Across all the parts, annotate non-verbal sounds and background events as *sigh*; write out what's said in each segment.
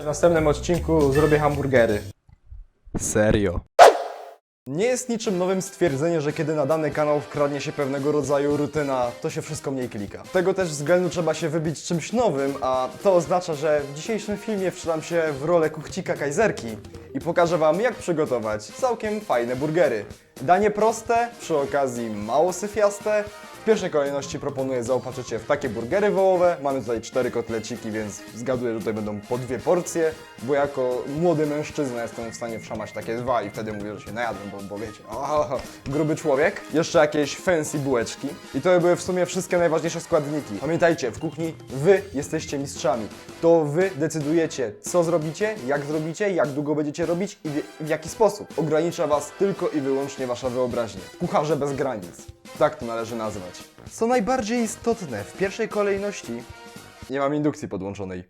W następnym odcinku zrobię hamburgery. Serio. Nie jest niczym nowym stwierdzenie, że kiedy na dany kanał wkradnie się pewnego rodzaju rutyna, to się wszystko mniej klika. Tego też względu trzeba się wybić czymś nowym, a to oznacza, że w dzisiejszym filmie wstrzelam się w rolę kuchcika kajzerki i pokażę Wam, jak przygotować całkiem fajne burgery. Danie proste, przy okazji mało syfiaste. W pierwszej kolejności proponuję zaopatrzyć się w takie burgery wołowe. Mamy tutaj cztery kotleciki, więc zgaduję, że tutaj będą po dwie porcje, bo jako młody mężczyzna jestem w stanie wszamać takie dwa i wtedy mówię, że się najadłem, bo, bo wiecie, o, gruby człowiek. Jeszcze jakieś fancy bułeczki. I to były w sumie wszystkie najważniejsze składniki. Pamiętajcie, w kuchni wy jesteście mistrzami. To wy decydujecie, co zrobicie, jak zrobicie, jak długo będziecie robić i w, jaki sposób. Ogranicza was tylko i wyłącznie wasza wyobraźnia. Kucharze bez granic. Tak to należy nazwać. Co najbardziej istotne, w pierwszej kolejności nie mam indukcji podłączonej.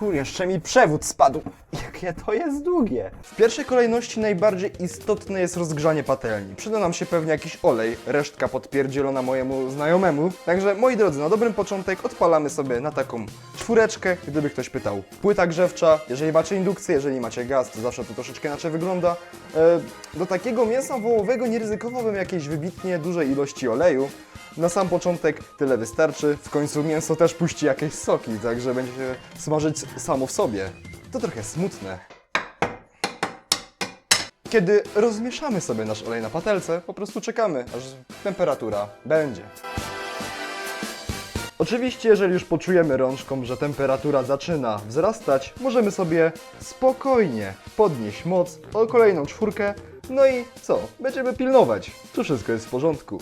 Kur, jeszcze mi przewód spadł. Jakie to jest długie. W pierwszej kolejności najbardziej istotne jest rozgrzanie patelni. Przyda nam się pewnie jakiś olej, resztka podpierdzielona mojemu znajomemu. Także moi drodzy, na dobrym początek odpalamy sobie na taką czwóreczkę, gdyby ktoś pytał. Płyta grzewcza, jeżeli macie indukcję, jeżeli macie gaz, to zawsze to troszeczkę inaczej wygląda. E, do takiego mięsa wołowego nie ryzykowałbym jakiejś wybitnie dużej ilości oleju. Na sam początek tyle wystarczy. W końcu mięso też puści jakieś soki, także będzie się smażyć samo w sobie. To trochę smutne. Kiedy rozmieszamy sobie nasz olej na patelce, po prostu czekamy, aż temperatura będzie. Oczywiście, jeżeli już poczujemy rączką, że temperatura zaczyna wzrastać, możemy sobie spokojnie podnieść moc o kolejną czwórkę. No i co? Będziemy pilnować. Tu wszystko jest w porządku.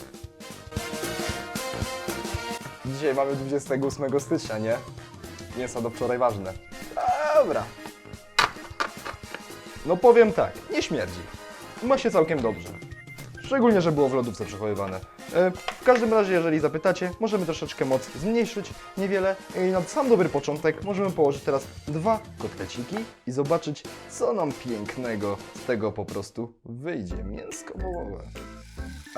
Dzisiaj mamy 28 stycznia, nie? Mięso do wczoraj ważne. Dobra. No powiem tak, nie śmierdzi. Ma się całkiem dobrze. Szczególnie, że było w lodówce przechowywane. E, W każdym razie, jeżeli zapytacie, możemy troszeczkę moc zmniejszyć, niewiele. I na sam dobry początek możemy położyć teraz dwa kotleciki i zobaczyć, co nam pięknego z tego po prostu wyjdzie. Mięsko wołowe.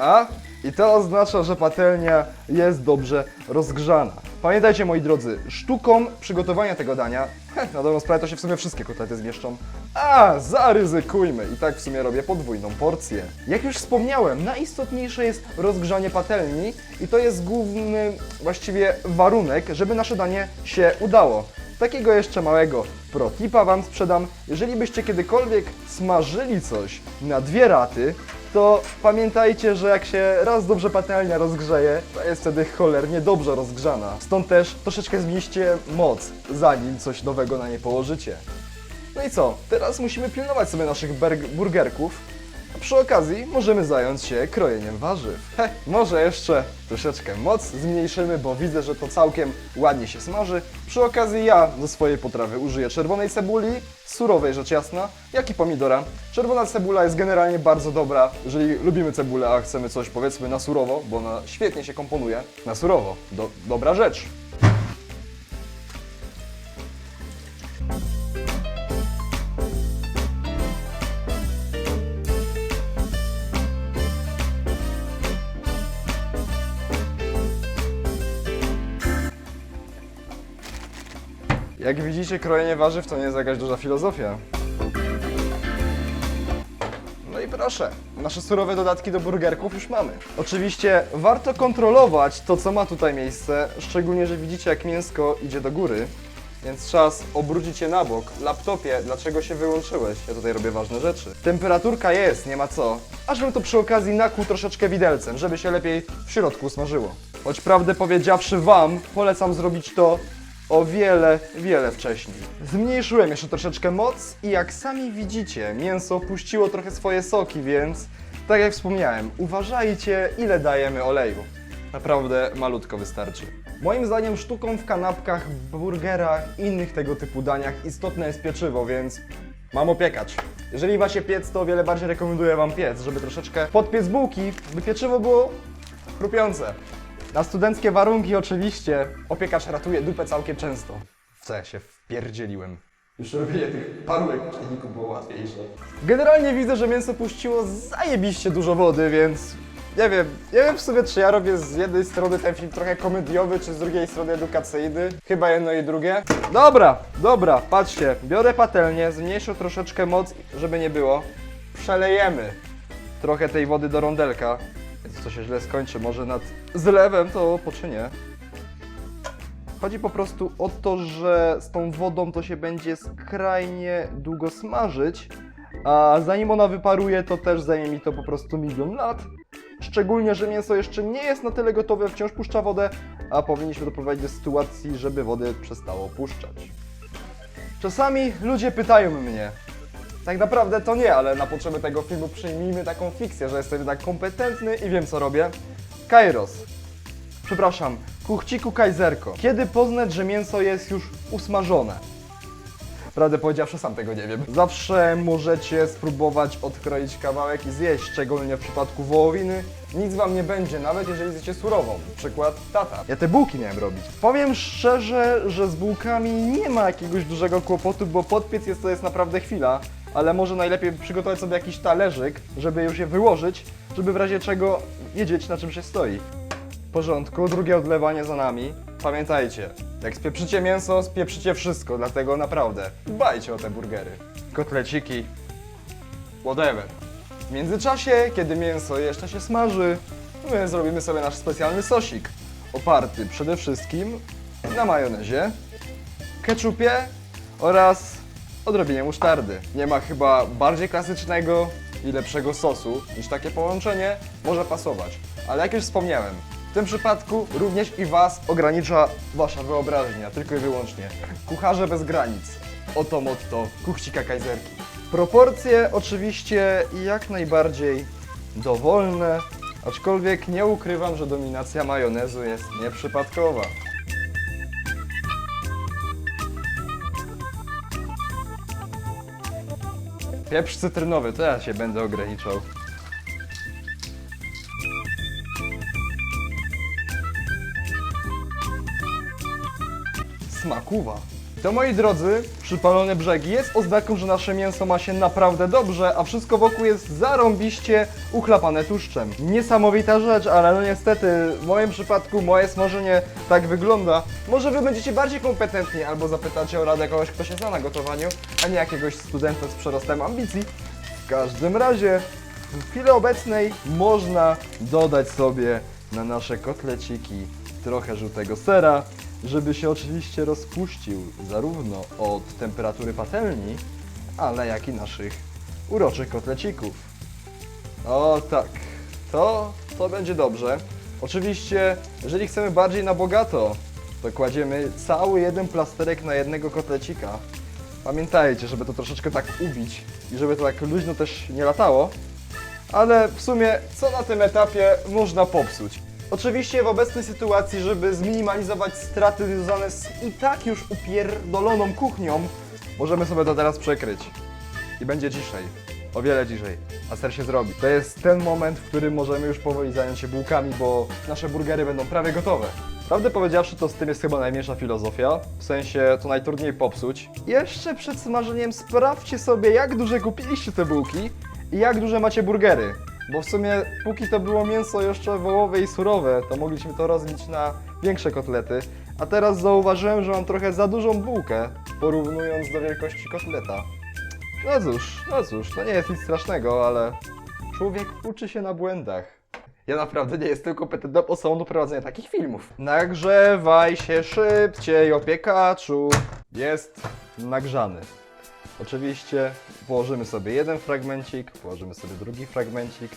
A? I to oznacza, że patelnia jest dobrze rozgrzana. Pamiętajcie, moi drodzy, sztuką przygotowania tego dania, heh, na dobrą sprawę to się w sumie wszystkie kotlety zmieszczą, a zaryzykujmy i tak w sumie robię podwójną porcję. Jak już wspomniałem, najistotniejsze jest rozgrzanie patelni i to jest główny właściwie warunek, żeby nasze danie się udało. Takiego jeszcze małego protipa Wam sprzedam. Jeżeli byście kiedykolwiek smażyli coś na dwie raty, to pamiętajcie, że jak się raz dobrze patelnia rozgrzeje, to jest wtedy cholernie dobrze rozgrzana. Stąd też troszeczkę zmniejście moc, zanim coś nowego na nie położycie. No i co? Teraz musimy pilnować sobie naszych burgerków. Przy okazji możemy zająć się krojeniem warzyw. He, może jeszcze troszeczkę moc zmniejszymy, bo widzę, że to całkiem ładnie się smaży. Przy okazji ja do swojej potrawy użyję czerwonej cebuli, surowej rzecz jasna, jak i pomidora. Czerwona cebula jest generalnie bardzo dobra, jeżeli lubimy cebulę, a chcemy coś powiedzmy na surowo, bo ona świetnie się komponuje. Na surowo. Do, dobra rzecz. Jak widzicie, krojenie warzyw to nie jest jakaś duża filozofia. No i proszę, nasze surowe dodatki do burgerków już mamy. Oczywiście warto kontrolować to, co ma tutaj miejsce, szczególnie, że widzicie, jak mięsko idzie do góry. Więc czas obrócić je na bok. Laptopie, dlaczego się wyłączyłeś? Ja tutaj robię ważne rzeczy. Temperaturka jest, nie ma co. Aż bym to przy okazji nakłuł troszeczkę widelcem, żeby się lepiej w środku smażyło. Choć prawdę powiedziawszy wam, polecam zrobić to o wiele, wiele wcześniej. Zmniejszyłem jeszcze troszeczkę moc i jak sami widzicie, mięso puściło trochę swoje soki, więc tak jak wspomniałem, uważajcie ile dajemy oleju. Naprawdę malutko wystarczy. Moim zdaniem sztuką w kanapkach, burgerach i innych tego typu daniach istotne jest pieczywo, więc mam opiekać. Jeżeli macie piec, to o wiele bardziej rekomenduję Wam piec, żeby troszeczkę podpiec bułki, by pieczywo było chrupiące. Na studenckie warunki oczywiście opiekacz ratuje dupę całkiem często. W co ja się wpierdzieliłem? Już robienie tych parówek w czajniku było łatwiejsze. Generalnie widzę, że mięso puściło zajebiście dużo wody, więc nie wiem, nie wiem w sumie, czy ja robię z jednej strony ten film trochę komediowy, czy z drugiej strony edukacyjny. Chyba jedno i drugie. Dobra, dobra, patrzcie, biorę patelnię, zmniejszę troszeczkę moc, żeby nie było. Przelejemy trochę tej wody do rondelka. Co się źle skończy, może nad zlewem to poczynię. Chodzi po prostu o to, że z tą wodą to się będzie skrajnie długo smażyć, a zanim ona wyparuje, to też zajmie mi to po prostu milion lat. Szczególnie, że mięso jeszcze nie jest na tyle gotowe, wciąż puszcza wodę, a powinniśmy doprowadzić do sytuacji, żeby wody przestało puszczać. Czasami ludzie pytają mnie, tak naprawdę to nie, ale na potrzeby tego filmu przyjmijmy taką fikcję, że jestem jednak kompetentny i wiem co robię. Kairos. Przepraszam, kuchciku kajzerko. Kiedy poznać, że mięso jest już usmażone? Prawdę powiedziawszy, sam tego nie wiem. Zawsze możecie spróbować odkroić kawałek i zjeść, szczególnie w przypadku wołowiny. Nic wam nie będzie, nawet jeżeli zjecie surową. Przykład tata. Ja te bułki miałem robić. Powiem szczerze, że z bułkami nie ma jakiegoś dużego kłopotu, bo podpiec jest to jest naprawdę chwila. Ale może najlepiej przygotować sobie jakiś talerzyk, żeby już je wyłożyć, żeby w razie czego wiedzieć na czym się stoi. W porządku, drugie odlewanie za nami. Pamiętajcie, jak spieprzycie mięso, spieprzycie wszystko, dlatego naprawdę dbajcie o te burgery. Kotleciki, whatever. W międzyczasie, kiedy mięso jeszcze się smaży, my zrobimy sobie nasz specjalny sosik. Oparty przede wszystkim na majonezie, keczupie oraz odrobinie musztardy. Nie ma chyba bardziej klasycznego i lepszego sosu niż takie połączenie może pasować. Ale jak już wspomniałem, w tym przypadku również i Was ogranicza Wasza wyobraźnia, tylko i wyłącznie. Kucharze bez granic. Oto motto kuchcika kajzerki. Proporcje oczywiście jak najbardziej dowolne, aczkolwiek nie ukrywam, że dominacja majonezu jest nieprzypadkowa. Pieprz cytrynowy, to ja się będę ograniczał. Smakuwa. To moi drodzy, przypalone brzegi jest oznaką, że nasze mięso ma się naprawdę dobrze, a wszystko wokół jest zarąbiście uchlapane tłuszczem. Niesamowita rzecz, ale no niestety w moim przypadku moje smażenie tak wygląda. Może wy będziecie bardziej kompetentni albo zapytacie o radę kogoś, kto się zna na gotowaniu, a nie jakiegoś studenta z przerostem ambicji. W każdym razie, w chwili obecnej można dodać sobie na nasze kotleciki trochę żółtego sera, żeby się oczywiście rozpuścił zarówno od temperatury patelni, ale jak i naszych uroczych kotlecików. O tak, to, to będzie dobrze. Oczywiście, jeżeli chcemy bardziej na bogato, to kładziemy cały jeden plasterek na jednego kotlecika. Pamiętajcie, żeby to troszeczkę tak ubić i żeby to tak luźno też nie latało. Ale w sumie, co na tym etapie można popsuć? Oczywiście w obecnej sytuacji, żeby zminimalizować straty związane z i tak już upierdoloną kuchnią, możemy sobie to teraz przekryć. I będzie ciszej. O wiele ciszej. A ser się zrobi. To jest ten moment, w którym możemy już powoli zająć się bułkami, bo nasze burgery będą prawie gotowe. Prawdę powiedziawszy, to z tym jest chyba najmniejsza filozofia. W sensie, to najtrudniej popsuć. Jeszcze przed smażeniem sprawdźcie sobie, jak duże kupiliście te bułki i jak duże macie burgery. Bo w sumie, póki to było mięso jeszcze wołowe i surowe, to mogliśmy to rozbić na większe kotlety. A teraz zauważyłem, że mam trochę za dużą bułkę, porównując do wielkości kotleta. No cóż, no cóż, to nie jest nic strasznego, ale człowiek uczy się na błędach. Ja naprawdę nie jestem kompetentną osobą do prowadzenia takich filmów. Nagrzewaj się szybciej, opiekaczu. Jest nagrzany. Oczywiście położymy sobie jeden fragmencik, położymy sobie drugi fragmencik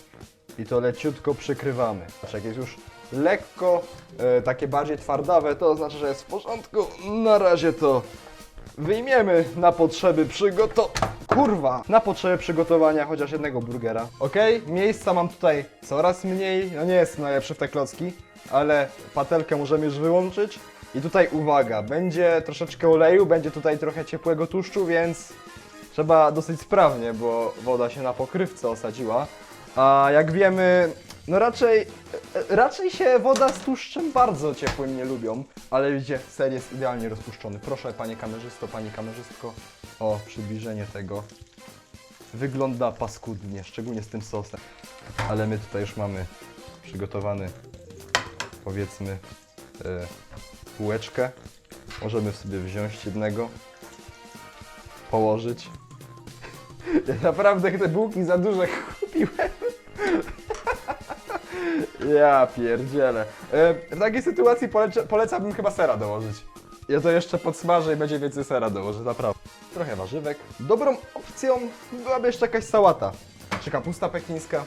i to leciutko przykrywamy. Znaczy, jak jest już lekko e, takie bardziej twardawe, to oznacza, że jest w porządku. Na razie to wyjmiemy na potrzeby przygoto... Kurwa! Na potrzeby przygotowania chociaż jednego burgera. Ok, miejsca mam tutaj coraz mniej. No nie jest najlepszy w te klocki, ale patelkę możemy już wyłączyć. I tutaj uwaga, będzie troszeczkę oleju, będzie tutaj trochę ciepłego tłuszczu, więc trzeba dosyć sprawnie, bo woda się na pokrywce osadziła. A jak wiemy, no raczej, raczej się woda z tłuszczem bardzo ciepłym nie lubią. Ale widzicie, ser jest idealnie rozpuszczony. Proszę, panie kamerzysto, pani kamerzystko, o przybliżenie tego. Wygląda paskudnie, szczególnie z tym sosem. Ale my tutaj już mamy przygotowany, powiedzmy, e, półeczkę. Możemy sobie wziąć jednego, położyć. *laughs* Ja naprawdę te bułki za duże kupiłem. *laughs* Ja pierdzielę. E, w takiej sytuacji polece, polecałbym chyba sera dołożyć. Ja to jeszcze podsmażę i będzie więcej sera dołożę, naprawdę. Trochę warzywek. Dobrą opcją byłaby jeszcze jakaś sałata. Czy kapusta pekińska.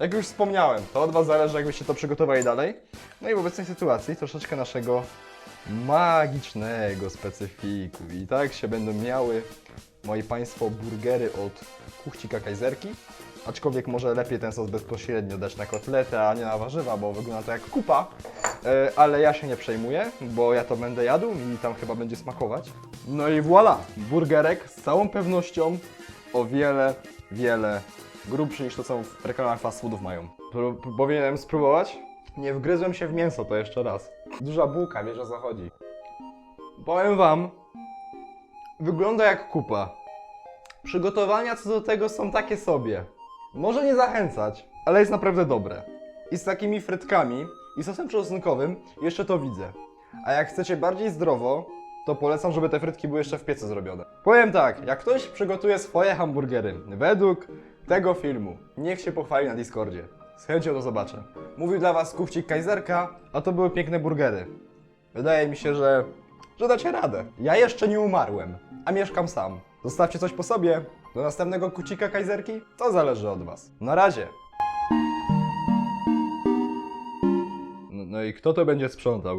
Jak już wspomniałem, to od Was zależy, jakbyście to przygotowali dalej. No i w obecnej sytuacji troszeczkę naszego magicznego specyfiku. I tak się będą miały, moi Państwo, burgery od kuchcika kajzerki. Aczkolwiek może lepiej ten sos bezpośrednio dać na kotletę, a nie na warzywa, bo wygląda to jak kupa. E, ale ja się nie przejmuję, bo ja to będę jadł i tam chyba będzie smakować. No i voilà! Burgerek z całą pewnością o wiele, wiele grubszy niż to, co w reklamach fast foodów mają. Pró- powinienem spróbować? Nie wgryzłem się w mięso, to jeszcze raz. Duża bułka, wiesz o co chodzi. Powiem wam, wygląda jak kupa. Przygotowania co do tego są takie sobie. Może nie zachęcać, ale jest naprawdę dobre. I z takimi frytkami i sosem czosnkowym jeszcze to widzę. A jak chcecie bardziej zdrowo, to polecam, żeby te frytki były jeszcze w piecu zrobione. Powiem tak, jak ktoś przygotuje swoje hamburgery według tego filmu, niech się pochwali na Discordzie. Z chęcią to zobaczę. Mówił dla Was kuchcik Kajzerka, a to były piękne burgery. Wydaje mi się, że, że dacie radę. Ja jeszcze nie umarłem, a mieszkam sam. Zostawcie coś po sobie. Do następnego kucika Kajzerki? To zależy od Was. Na razie. No, no i kto to będzie sprzątał?